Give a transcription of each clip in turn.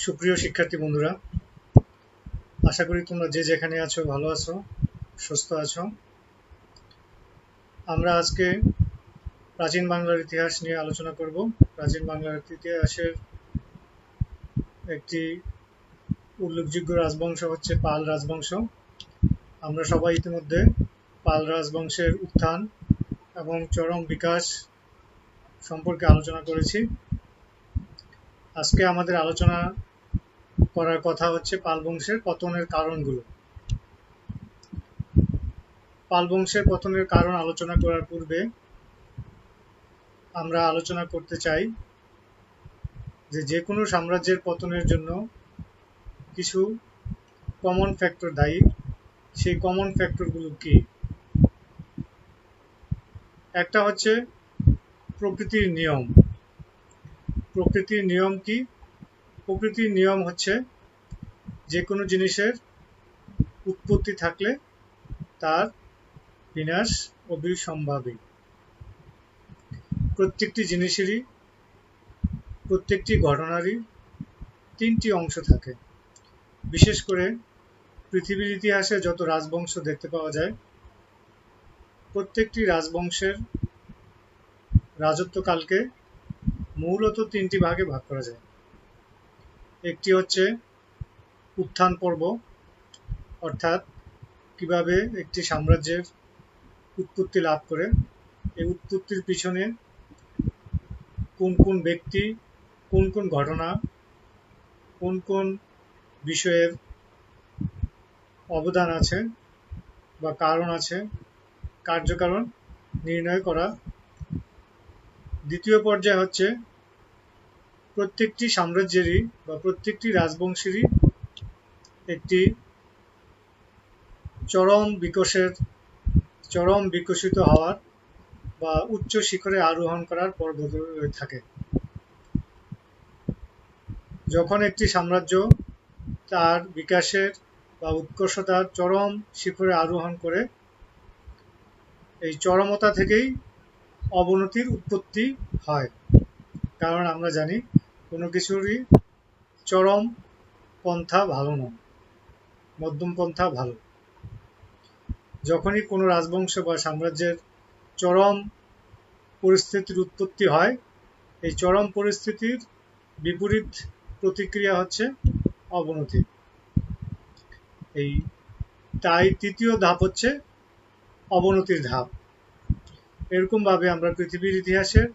সুপ্রিয় শিক্ষার্থী বন্ধুরা, আশা করি তোমরা যে যেখানে আছো ভালো আছো, সুস্থ আছো। আমরা আজকে প্রাচীন বাংলার ইতিহাস নিয়ে আলোচনা করব। প্রাচীন বাংলার ইতিহাসের একটি উল্লেখযোগ্য রাজবংশ হচ্ছে পাল রাজবংশ। আমরা সবাই ইতিমধ্যে পাল রাজবংশের উত্থান এবং চরম বিকাশ সম্পর্কে আলোচনা করেছি। আজকে আমাদের আলোচনা করার কথা হচ্ছে পাল বংশের পতনের কারণগুলো। পাল বংশের পতনের কারণ আলোচনা করার পূর্বে আমরা আলোচনা করতে চাই যে যে কোনো সাম্রাজ্যের পতনের জন্য কিছু কমন ফ্যাক্টর দায়ী। সেই কমন ফ্যাক্টরগুলো কি? একটা হচ্ছে প্রকৃতির নিয়ম। প্রকৃতির নিয়ম কি? প্রকৃতির নিয়ম হচ্ছে যে কোনো জিনিসের উৎপত্তি থাকলে তার বিনাশ অবিসম্ভাবী প্রত্যেকটি জিনিসেরই, প্রত্যেকটি ঘটনারই তিনটি অংশ থাকে। বিশেষ করে পৃথিবীর ইতিহাসে যত রাজবংশ দেখতে পাওয়া যায়, প্রত্যেকটি রাজবংশের রাজত্বকালকে মূলত তিনটি ভাগে ভাগ করা যায়। একটি হচ্ছে উত্থান পর্ব, অর্থাৎ কীভাবে একটি সাম্রাজ্যের উৎপত্তি লাভ করে। এই উৎপত্তির পিছনে কোন কোন ব্যক্তি, কোন কোন ঘটনা, কোন কোন বিষয়ের অবদান আছে বা কারণ আছে, কার্যকারণ নির্ণয় করা। দ্বিতীয় পর্যায় হচ্ছে প্রত্যেকটি সাম্রাজ্যেরই বা প্রত্যেকটি রাজবংশেরই একটি চরম বিকশের চরম বিকশিত হওয়ার বা উচ্চ শিখরে আরোহণ করার পর্ব থাকে। যখন একটি সাম্রাজ্য তার বিকাশের বা উৎকর্ষতার চরম শিখরে আরোহণ করে, এই চরমতা থেকেই অবনতির উৎপত্তি হয়। কারণ আমরা জানি কোনো কিছুরই চরম পন্থা ভালো নয়। মধ্যম পন্থা ভালো। যখনই কোনো রাজবংশ বা সাম্রাজ্যের চরম পরিস্থিতির উৎপত্তি হয়, এই চরম পরিস্থিতির বিপরীত প্রতিক্রিয়া হচ্ছে অবনতি। এই তাই তৃতীয় ধাপ হচ্ছে অবনতির ধাপ। এরকমভাবে আমরা পৃথিবীর ইতিহাসের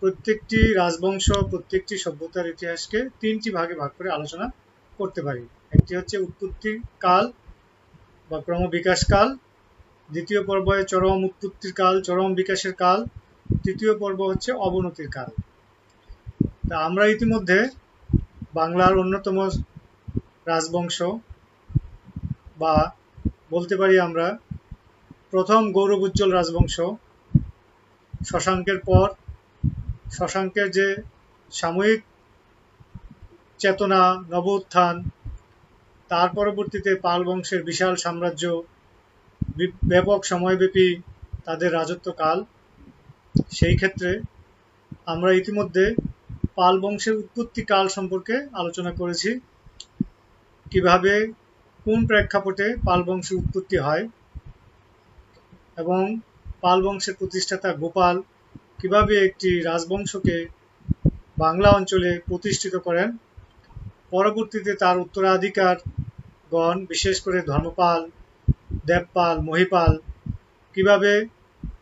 প্রত্যেকটি রাজবংশ, প্রত্যেকটি সভ্যতার ইতিহাসকে তিনটি ভাগে ভাগ করে আলোচনা করতে পারি। একটি হচ্ছে উৎপত্তি কাল বা ক্রমবিকাশ কাল, দ্বিতীয় পর্বে চরম উৎপত্তির কাল, চরম বিকাশের কাল, তৃতীয় পর্ব হচ্ছে অবনতির কাল। তা আমরা ইতিমধ্যে বাংলার অন্যতম রাজবংশ বা বলতে পারি আমরা প্রথম গৌরব উজ্জ্বল রাজবংশ, শশাঙ্কের পর শশাঙ্কের যে সাময়িক চেতনা নব উত্থান তার পরবর্তীতে পাল বংশের বিশাল সাম্রাজ্য ব্যাপক সময়ব্যাপী তাদের রাজত্বকাল সেই ক্ষেত্রে আমরা ইতিমধ্যে পাল বংশের উৎপত্তি কাল সম্পর্কে আলোচনা করেছি। কীভাবে, কোন প্রেক্ষাপটে পাল বংশের উৎপত্তি হয় এবং পাল বংশের প্রতিষ্ঠাতা গোপাল কীভাবে একটি রাজবংশকে বাংলা অঞ্চলে প্রতিষ্ঠিত করেন, পরবর্তীতে তার উত্তরাধিকারগণ, বিশেষ করে ধর্মপাল, দেবপাল, মহিপাল, কীভাবে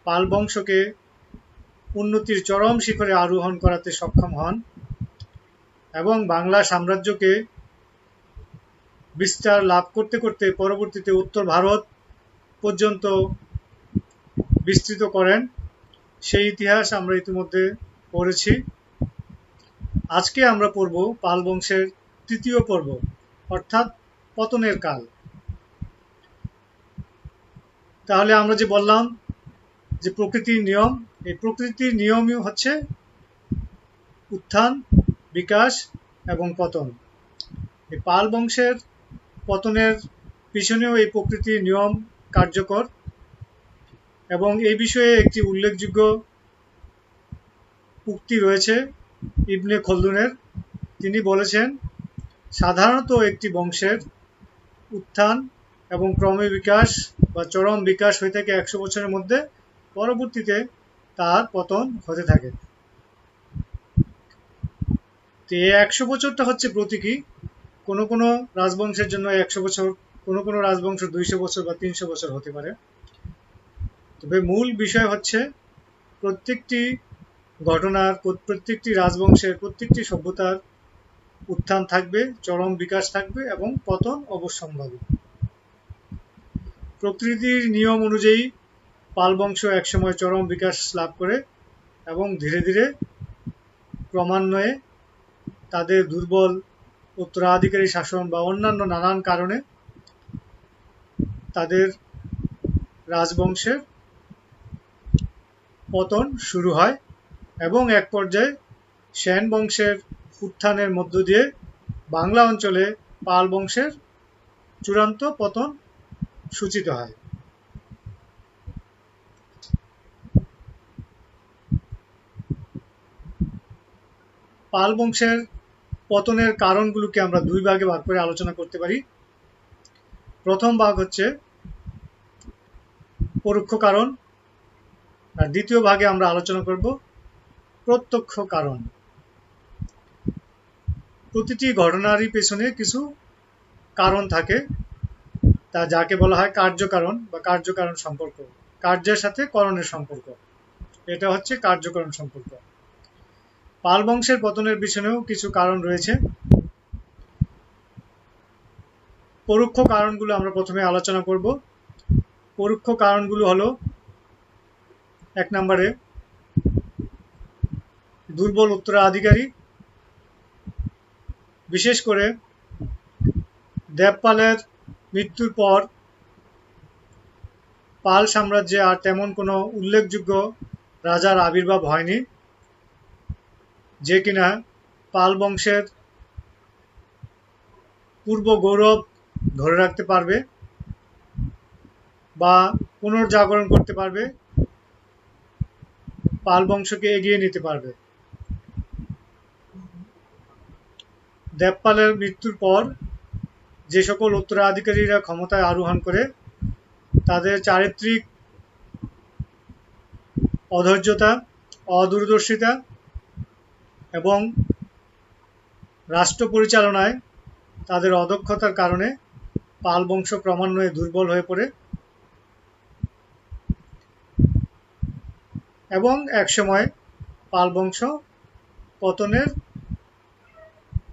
পাল বংশকে উন্নতির চরম শিখরে আরোহণ করাতে সক্ষম হন এবং বাংলা সাম্রাজ্যকে বিস্তার লাভ করতে করতে পরবর্তীতে উত্তর ভারত পর্যন্ত বিস্তৃত করেন। সেই ইতিহাস আমরা ইতিমধ্যে পড়েছি। আজকে আমরা পড়ব পাল বংশের তৃতীয় পর্ব, অর্থাৎ পতনের কাল। তাহলে আমরা যে বললাম যে প্রকৃতির নিয়ম, এই প্রকৃতির নিয়মই হচ্ছে উত্থান, বিকাশ এবং পতন। এই পাল বংশের পতনের পিছনেও এই প্রকৃতির নিয়ম কার্যকর। এবং এই বিষয়ে একটি উল্লেখযোগ্য উক্তি রয়েছে ইবনে খলদুনের। তিনি বলেছেন, সাধারণত একটি বংশের উত্থান এবং ক্রমে বিকাশ বা চরম বিকাশ হয়ে থাকে একশো বছরের মধ্যে, পরবর্তীতে তার পতন হতে থাকে। তো এই একশো বছরটা হচ্ছে প্রতীকী। কোনো কোনো রাজবংশের জন্য একশো বছর, কোনো কোনো রাজবংশ দুইশো বছর বা তিনশো বছর হতে পারে। তবে মূল বিষয় হচ্ছে প্রত্যেকটি ঘটনার, প্রত্যেকটি রাজবংশের প্রত্যেকটি সভ্যতার উত্থান থাকবে, চরম বিকাশ থাকবে এবং পতন অবশ্যম্ভাবী। প্রকৃতির নিয়ম অনুযায়ী পাল বংশ একসময় চরম বিকাশ লাভ করে এবং ধীরে ধীরে ক্রমান্বয়ে তাদের দুর্বল উত্তরাধিকারী শাসন বা অন্যান্য নানান কারণে তাদের রাজবংশের পতন শুরু হয় এবং এক পর্যায়ে সেন বংশের উত্থানের মধ্য দিয়ে বাংলা অঞ্চলে পাল বংশের চূড়ান্ত পতন সূচিত হয়। পাল বংশের পতনের কারণগুলোকে আমরা দুই ভাগে ভাগ করে আলোচনা করতে পারি। প্রথম ভাগ হচ্ছে পরোক্ষ কারণ আর দ্বিতীয় ভাগে আমরা আলোচনা করব প্রত্যক্ষ কারণ। প্রতিটি ঘটনারই পেছনে কিছু কারণ থাকে। তা যাকে বলা হয় কার্যকারণ বা কার্যকারণ সম্পর্ক, কার্যের সাথে করণের সম্পর্ক। এটা হচ্ছে কার্যকরণ সম্পর্ক। পাল বংশের পতনের পিছনেও কিছু কারণ রয়েছে। পরোক্ষ কারণগুলো আমরা প্রথমে আলোচনা করব। পরোক্ষ কারণগুলো হলো এক নম্বরে দুর্বল উত্তরাধিকারী, বিশেষ করে দেবপালের মৃত্যুর পর পাল সাম্রাজ্যে আর তেমন কোনো উল্লেখযোগ্য রাজার আবির্ভাব হয়নি, যে কিনা পাল বংশের পূর্ব গৌরব ধরে রাখতে পারবে বা পুনর্জাগরণ করতে পারবে পাল বংশকে এগিয়ে নিতে পারবে। দেবপালের মৃত্যুর পর যে সকল উত্তরাধিকারীরা ক্ষমতায় আরোহণ করে, তাদের চারিত্রিক অধৈর্যতা, অদূরদর্শিতা এবং রাষ্ট্র পরিচালনায় তাদের অদক্ষতার কারণে পাল বংশ ক্রমান্বয়ে দুর্বল হয়ে পড়ে। এবং একসময় পাল বংশ পতনের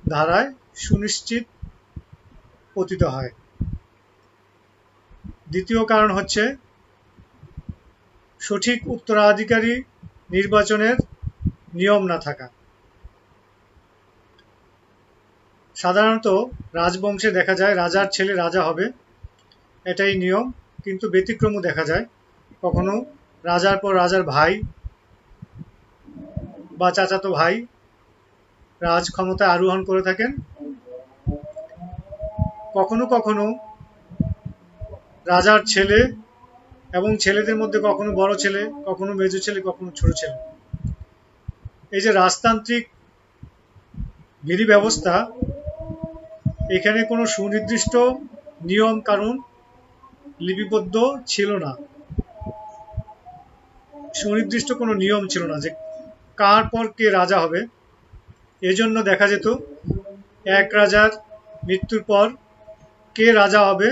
ধারায় সুনিশ্চিত পতিত হয়। দ্বিতীয় কারণ হচ্ছে, সঠিক উত্তরাধিকারী নির্বাচনের নিয়ম না থাকা। সাধারণত রাজবংশে দেখা যায়, রাজার ছেলে রাজা হবে, এটাই নিয়ম, কিন্তু ব্যতিক্রমও দেখা যায়, কখনো রাজার পর রাজার ভাই বা চাচাতো ভাই রাজ ক্ষমতায় আরোহণ করে থাকেন। কখনো কখনো রাজার ছেলে এবং ছেলেদের মধ্যে কখনো বড় ছেলে, কখনো মেজ ছেলে, কখনো ছোট ছেলে। এই যে রাজতান্ত্রিক বিধি ব্যবস্থা এখানে কোনো সুনির্দিষ্ট নিয়ম কানুন লিপিবদ্ধ ছিল না। সুনির্দিষ্ট কোনো নিয়ম ছিল না যে কার পর কে রাজা হবে। এজন্য দেখা যেত এক রাজার মৃত্যুর পর কে রাজা হবে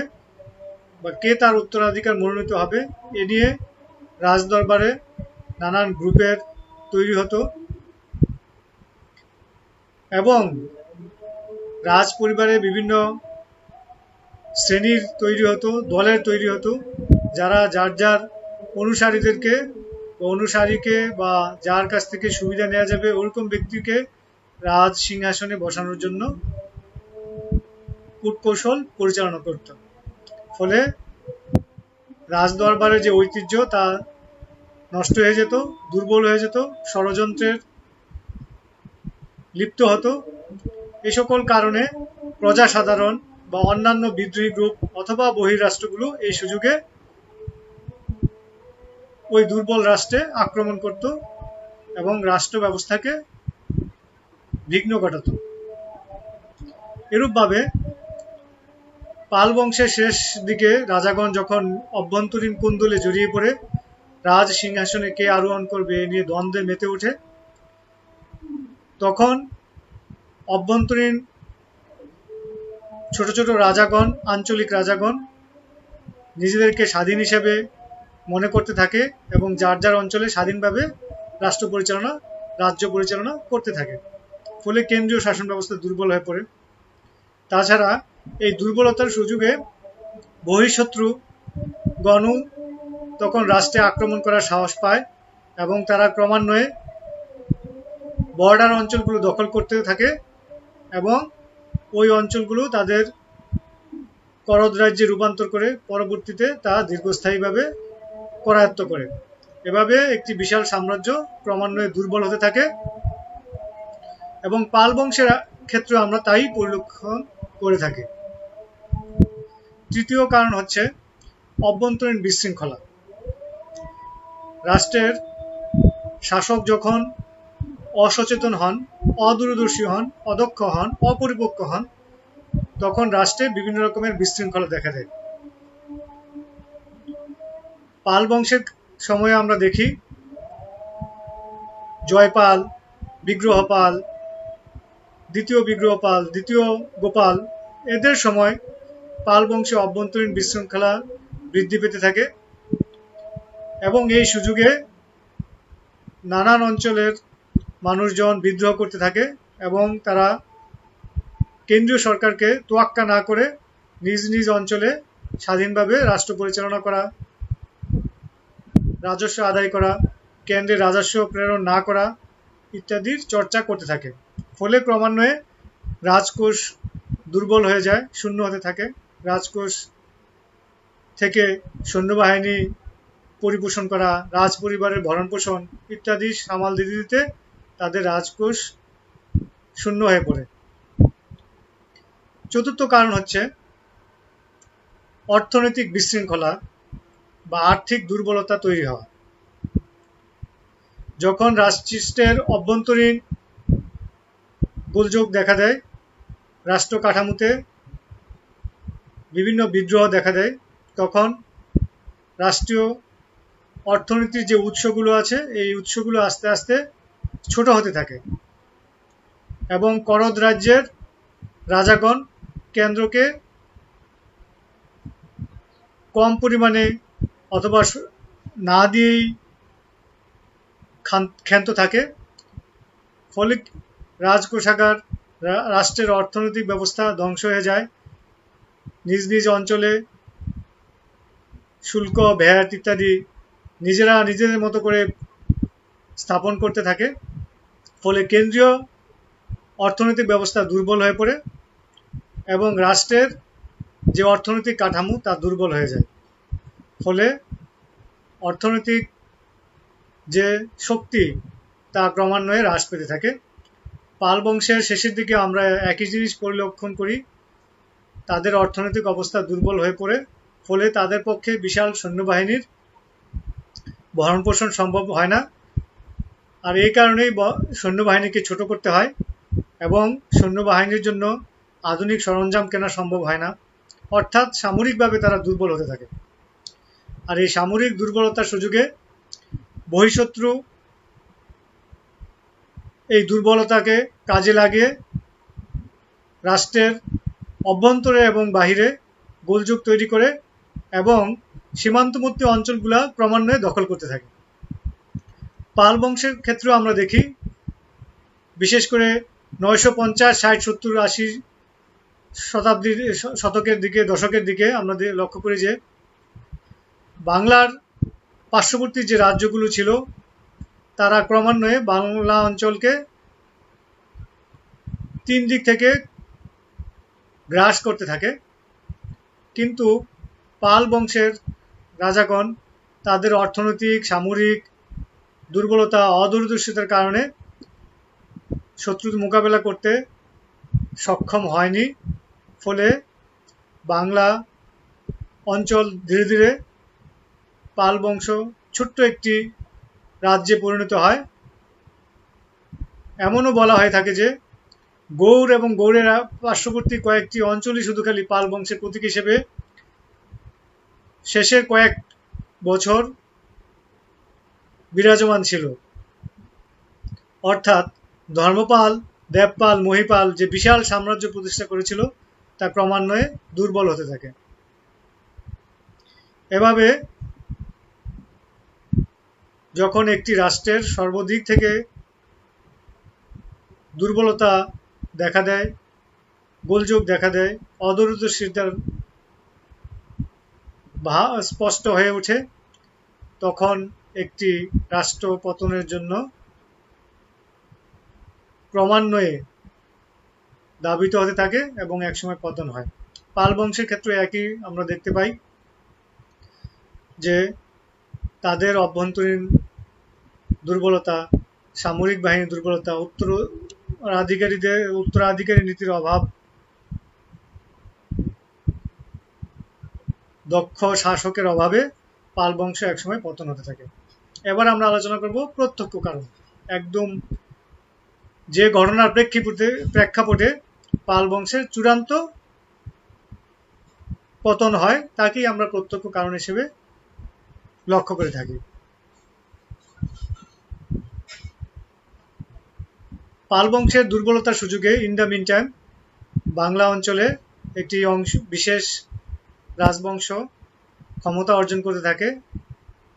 বা কে তার উত্তরাধিকার মনোনীত হবে, এ নিয়ে রাজদরবারে নানান গ্রুপের তৈরি হতো। এবং রাজ পরিবারে বিভিন্ন শ্রেণির তৈরি হতো, দলের তৈরি হতো, যারা যার যার অনুসারীদেরকে অনুসারীকে বা যার কাছ থেকে সুবিধা নেওয়া যাবে ওরকম ব্যক্তিকে রাজ সিংহাসনে বসানোর জন্য কূটকৌশল পরিচালনা করত। ফলে রাজদরবারের যে ঐতিহ্য তা নষ্ট হয়ে যেত, দুর্বল হয়ে যেত, ষড়যন্ত্রের লিপ্ত হতো। এ সকল কারণে প্রজা সাধারণ বা অন্যান্য বিদ্রোহী গ্রুপ অথবা বহিরাষ্ট্রগুলো এই সুযোগে ওই দুর্বল রাষ্ট্রে আক্রমণ করত এবং রাষ্ট্র ব্যবস্থাকে বিঘ্ন ঘটাত। এরূপভাবে পাল বংশের শেষ দিকে রাজাগণ যখন অভ্যন্তরীণ কুন্দলে জড়িয়ে পড়ে, রাজ সিংহাসনে কে আরোহণ করবে এ নিয়ে দ্বন্দ্বে মেতে ওঠে, তখন অভ্যন্তরীণ ছোট ছোট রাজাগণ, আঞ্চলিক রাজাগণ নিজেদেরকে স্বাধীন হিসেবে মনে করতে থাকে এবং যার যার অঞ্চলে স্বাধীনভাবে রাষ্ট্র পরিচালনা, রাজ্য পরিচালনা করতে থাকে। ফলে কেন্দ্রীয় শাসন ব্যবস্থা দুর্বল হয়ে পড়ে। তাছাড়া এই দুর্বলতার সুযোগে বহিঃশত্রু গণ তখন রাষ্ট্রে আক্রমণ করার সাহস পায় এবং তারা ক্রমান্বয়ে বর্ডার অঞ্চলগুলো দখল করতে থাকে এবং ওই অঞ্চলগুলো তাদের করদ রাজ্যে রূপান্তর করে পরবর্তীতে তা দীর্ঘস্থায়ীভাবে করায়ত্ত করে। এভাবে একটি বিশাল সাম্রাজ্য ক্রমান্বয়ে দুর্বল হতে থাকে এবং পাল বংশের ক্ষেত্রে আমরা তাই পরিলক্ষণ করে থাকি। তৃতীয় কারণ হচ্ছে অভ্যন্তরীণ বিশৃঙ্খলা। রাষ্ট্রের শাসক যখন অসচেতন হন, অদূরদর্শী হন, অদক্ষ হন, অপরিপক্ক হন, তখন রাষ্ট্রে বিভিন্ন রকমের বিশৃঙ্খলা দেখা দেয়। পাল বংশের সময়ে আমরা দেখি। জয়পাল বিগ্রহপাল দ্বিতীয় বিগ্রহপাল দ্বিতীয় গোপাল, এদের সময় পাল বংশে অভ্যন্তরীণ বিশৃঙ্খলা বৃদ্ধি পেতে থাকে এবং এই সুযোগে নানান অঞ্চলের মানুষজন বিদ্রোহ করতে থাকে এবং তারা কেন্দ্রীয় সরকারকে তোয়াক্কা না করে নিজ নিজ অঞ্চলে স্বাধীনভাবে রাষ্ট্র পরিচালনা করা রাজস্ব আদায় করা, কেন্দ্রে রাজস্ব প্রেরণ না করা ইত্যাদির চর্চা করতে থাকে। ফলে ক্রমান্বয়ে রাজকোষ দুর্বল হয়ে যায়, শূন্য হতে থাকে। রাজকোষ থেকে সৈন্যবাহিনী পরিপোষণ করা রাজ পরিবারের ভরণ পোষণ ইত্যাদি সামাল দিতে দিতে তাদের রাজকোষ শূন্য হয়ে পড়ে। চতুর্থ কারণ হচ্ছে অর্থনৈতিক বিশৃঙ্খলা। বা আর্থিক দুর্বলতা তৈরি হওয়া। যখন রাষ্ট্রের অভ্যন্তরীণ গোলযোগ দেখা দেয়, রাষ্ট্র কাঠামোতে বিভিন্ন বিদ্রোহ দেখা দেয়, তখন রাষ্ট্রীয় অর্থনীতির যে উৎসগুলো আছে, এই উৎসগুলো আস্তে আস্তে ছোট হতে থাকে এবং করদ রাজ্যের রাজাগণ কেন্দ্রকে কম পরিমাণে অথবা না দিয়েই ক্ষান্ত থাকে। ফলে রাজকোষাগার রাষ্ট্রের অর্থনৈতিক ব্যবস্থা ধ্বংস হয়ে যায়। নিজ নিজ অঞ্চলে শুল্ক ভ্যাট ইত্যাদি নিজেরা নিজেদের মতো করে স্থাপন করতে থাকে। ফলে কেন্দ্রীয় অর্থনৈতিক ব্যবস্থা দুর্বল হয়ে পড়ে এবং রাষ্ট্রের যে অর্থনৈতিক কাঠামো তা দুর্বল হয়ে যায়। ফলে অর্থনৈতিক যে শক্তি, তা ক্রমান্বয়ে হ্রাস পেতে থাকে। পাল বংশের শেষের দিকে আমরা একই জিনিস পরিলক্ষণ করি। তাদের অর্থনৈতিক অবস্থা দুর্বল হয়ে পড়ে, ফলে তাদের পক্ষে বিশাল সৈন্যবাহিনীর ভরণ পোষণ সম্ভব হয় না। আর এই কারণেই সৈন্যবাহিনীকে ছোট করতে হয় এবং সৈন্যবাহিনীর জন্য আধুনিক সরঞ্জাম কেনা সম্ভব হয় না। অর্থাৎ সামরিকভাবে তারা দুর্বল হতে থাকে। আর এই সামরিক দুর্বলতার সুযোগে বহিঃশত্রু এই দুর্বলতাকে কাজে লাগিয়ে রাষ্ট্রের অভ্যন্তরে এবং বাহিরে গোলযোগ তৈরি করে এবং সীমান্তবর্তী অঞ্চলগুলা ক্রমান্বয়ে দখল করতে থাকে। পাল বংশের ক্ষেত্রেও আমরা দেখি, বিশেষ করে নয়শো পঞ্চাশ, ষাট, সত্তর আশি শতাব্দীর শতকের দিকে, দশকের দিকে আমরা লক্ষ্য করি যে বাংলার পার্শ্ববর্তী যে রাজ্যগুলো ছিল, তারা ক্রমান্বয়ে বাংলা অঞ্চলকে তিন দিক থেকে গ্রাস করতে থাকে। কিন্তু পাল বংশের রাজাগণ তাদের অর্থনৈতিক, সামরিক দুর্বলতা, অদূরদর্শিতার কারণে শত্রুর মোকাবেলা করতে সক্ষম হয়নি। ফলে বাংলা অঞ্চল ধীরে ধীরে পাল বংশ ছোট্ট একটি রাজ্যে পরিণত হয়। এমনও বলা হয়ে থাকে যে, গৌড় এবং গৌড়ের পার্শ্ববর্তী কয়েকটি অঞ্চলই শুধু খালি পাল বংশের প্রতীক হিসেবে শেষের কয়েক বছর বিরাজমান ছিল। অর্থাৎ ধর্মপাল, দেবপাল, মহিপাল যে বিশাল সাম্রাজ্য প্রতিষ্ঠা করেছিল, তা ক্রমান্বয়ে দুর্বল হতে থাকে। এভাবে যখন একটি রাষ্ট্রের সর্বদিক থেকে দুর্বলতা দেখা দেয়, গোলযোগ দেখা দেয় অদূরদর্শিতার ভা- স্পষ্ট হয়ে ওঠে, তখন একটি রাষ্ট্র পতনের জন্য ক্রমান্বয়ে দাবিত হতে থাকে এবং একসময় পতন হয়। পাল বংশের ক্ষেত্রে একই আমরা দেখতে পাই যে তাদের অভ্যন্তরীণ দুর্বলতা, সামরিক বাহিনীর দুর্বলতা উত্তরাধিকারীদের উত্তরাধিকারী নীতির অভাব, দক্ষ শাসকের অভাবে পাল বংশ একসময় পতন হতে থাকে। এবার আমরা আলোচনা করব প্রত্যক্ষ কারণ। একদম যে ঘটনার প্রেক্ষিপটে, প্রেক্ষাপটে পাল বংশের চূড়ান্ত পতন হয়, তাকেই আমরা প্রত্যক্ষ কারণ হিসেবে লক্ষ্য করে থাকি। পাল বংশের দুর্বলতার সুযোগে ইন দ্য বাংলা অঞ্চলে একটি অংশ, বিশেষ রাজবংশ ক্ষমতা অর্জন করতে থাকে,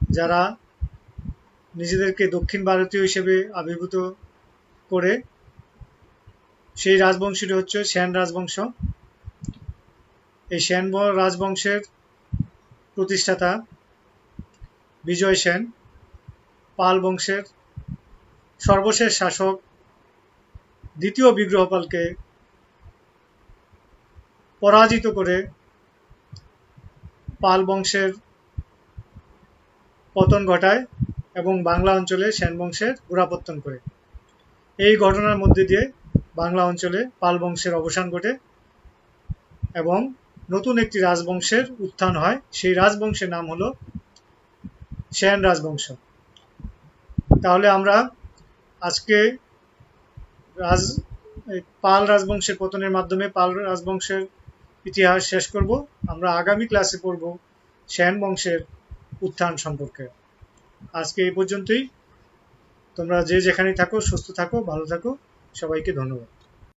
যারা নিজেদেরকে দক্ষিণ ভারতীয় হিসেবে আবির্ভূত করে, সেই রাজবংশটি হচ্ছে শ্যান রাজবংশ। এই শ্যান রাজবংশের প্রতিষ্ঠাতা বিজয় সেন, পাল বংশের সর্বশেষ শাসক, দ্বিতীয় বিগ্রহপালকে পরাজিত করে পাল বংশের পতন ঘটায় এবং বাংলা অঞ্চলে সেন বংশের গোড়াপত্তন করে। এই ঘটনার মধ্যে দিয়ে বাংলা অঞ্চলে পাল বংশের অবসান ঘটে এবং নতুন একটি রাজবংশের উত্থান হয়। সেই রাজবংশের নাম হলো সেন রাজবংশ। তাহলে আমরা আজকে রাজ পাল রাজবংশের পতনের মাধ্যমে পাল রাজবংশের ইতিহাস শেষ করব। আমরা আগামী ক্লাসে পড়ব সেন বংশের উত্থান সম্পর্কে। আজকে এই পর্যন্তই। তোমরা যে যেখানে থাকো, সুস্থ থাকো, ভালো থাকো। সবাইকে ধন্যবাদ।